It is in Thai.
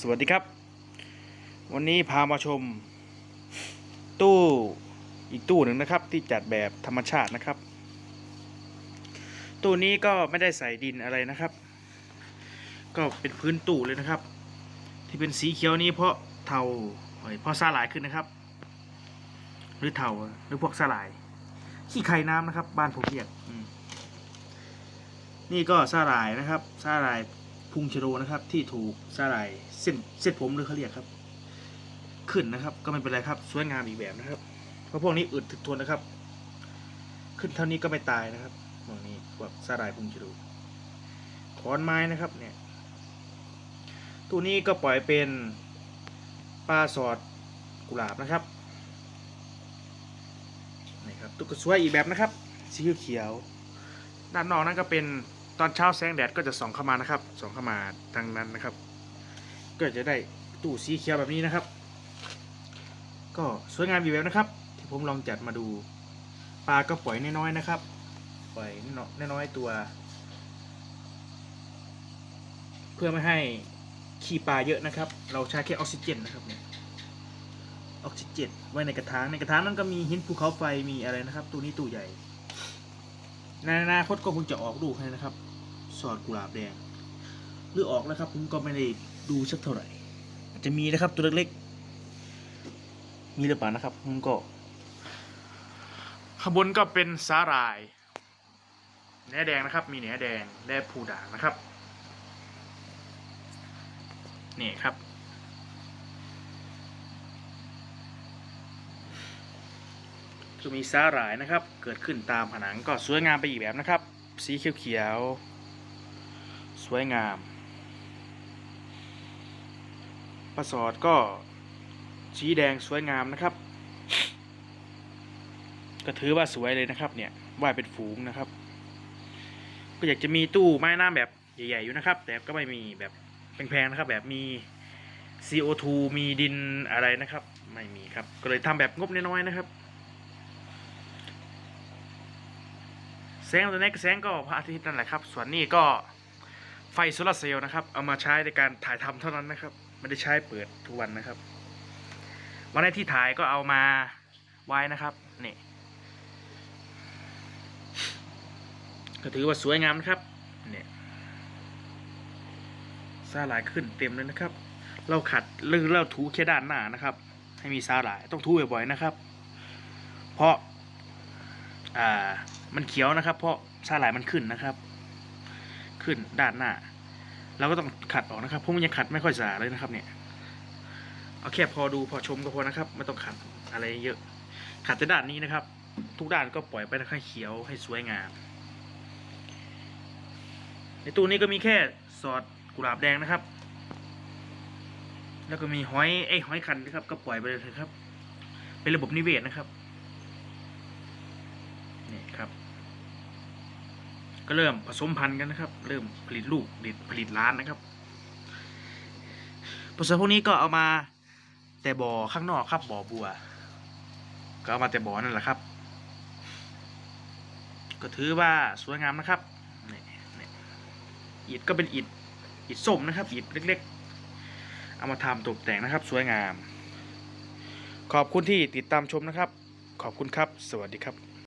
สวัสดีครับ วันนี้พามาชม ตู้อีกตู้หนึ่งนะครับ ที่จัดแบบธรรมชาตินะครับ ตู้นี้ก็ไม่ได้ใส่ดินอะไรนะครับ ก็เป็นพื้นตู้เลยนะครับ ที่เป็นสีเขียวนี้เพราะเทาเพราะสาหร่ายขึ้นนะครับ หรือเทาหรือพวกสาหร่าย ขี้ไข่น้ำนะครับ บ้านผมเรียกนี่ก็สาหร่ายนะครับสาหร่าย พุงชโดนะครับ ที่ถูกสาหร่ายเส้นเส้นผมหรือเขาเรียกครับ ขึ้นนะครับ ก็ไม่เป็นไรครับ สวยงามอีกแบบนะครับ เพราะพวกนี้อึดถึกทนนะครับ ขึ้นเท่านี้ก็ไม่ตายนะครับพวกนี้พวกสาหร่ายพุงชโดขอนไม้นะครับ เนี่ย ตัวนี้ก็ปล่อยเป็นปลาสอดกุหลาบนะครับนี่ครับตุ๊กสวยอีกแบบนะครับสีเขียวด้านนอกนั่นก็เป็น ตอนเช้าแสงแดดก็จะส่องเข้ามานะครับส่องเข้ามาทางนั้นนะครับ ก็จะได้ตู้สีเขียวแบบนี้นะครับ ก็สวยงามอีกแบบนะครับ ที่ผมลองจัดมาดูปลาก็ปล่อยน้อยๆนะครับ ปล่อยน้อยๆตัว เพื่อไม่ให้ขี้ปลาเยอะนะครับ เราใช้แค่ออกซิเจนนะครับเนี่ยออกซิเจนไว้ในกระถางในกระถางนั้นก็มีหินภูเขาไฟมีอะไรนะครับตู้นี้ตู้ใหญ่ในอนาคตก็คงจะออกลูกให้นะครับ สอดกุหลาบแดงหรือออกแล้วครับ ผมก็ไม่ได้ดูสักเท่าไหร่ อาจจะมีนะครับตัวเล็กๆ มีหรือเปล่านะครับ ผมก็ข้างบนก็เป็นสาหร่ายแหนแดงนะครับ มีแหนแดงและผูด่างนะครับนี่ครับ จะมีสาหร่ายนะครับ เกิดขึ้นตามผนังก็สวยงามไปอีกแบบนะครับ สีเขียวๆ สวยงามปลาสอดก็สีแดงสวยงามนะครับ ก็ถือว่าสวยเลยนะครับ เนี่ยว่ายเป็นฝูงนะครับ ก็อยากจะมีตู้ไม้น้ำแบบใหญ่ๆอยู่นะครับ แต่ก็ไม่มีแบบแพงๆนะครับ แบบมี CO2 มีดินอะไรนะครับ ไม่มีครับ ก็เลยทำแบบงบน้อยๆนะครับแสงตัวนี้แสงก็พระอาทิตย์นั่นแหละครับ ส่วนนี้ก็ ไฟโซลาเซลล์นะครับ เอามาใช้ในการถ่ายทำเท่านั้นนะครับ ไม่ได้ใช้เปิดทุกวันนะครับ วันไหนที่ถ่ายก็เอามาไว้นะครับนี่ก็ถือว่าสวยงามนะครับเนี่ยซาหลายขึ้นเต็มเลยนะครับ เราขัดหรือเราถูแค่ด้านหน้านะครับ ให้มีซาหลายต้องถูบ่อยๆนะครับ เพราะอ่ามันเขียวนะครับ เพราะซาหลายมันขึ้นนะครับ ขึ้นด้านหน้าเราก็ต้องขัดออกนะครับผมยังขัดไม่ค่อยสะอาดเลยนะครับ เนี่ยเอาแค่พอดูพอชมก็พอนะครับไม่ต้องขัดอะไรเยอะ ขัดแต่ด้านนี้นะครับ ทุกด้านก็ปล่อยไปให้เขียวให้สวยงามในตู้นี้ก็มีแค่ซอสกุหลาบแดงนะครับ แล้วก็มีหอยไอ้หอยคันนะครับ ก็ปล่อยไปเลยครับ เป็นระบบนิเวศนะครับ นี่ครับ ก็เริ่มผสมพันธุ์กันนะครับ เริ่มผลิตลูกผลิตผลิตล้านนะครับผสมพวกนี้ก็เอามาแต่บ่อข้างนอกครับบ่อบัว ก็เอามาแต่บ่อนั่นแหละครับ ก็ถือว่าสวยงามนะครับนี่นี่อิฐก็เป็นอิฐอิฐส้มนะครับอิฐเล็ก ๆ เอามาทำตกแต่งนะครับ สวยงาม ขอบคุณที่ติดตามชมนะครับ ขอบคุณครับ สวัสดีครับ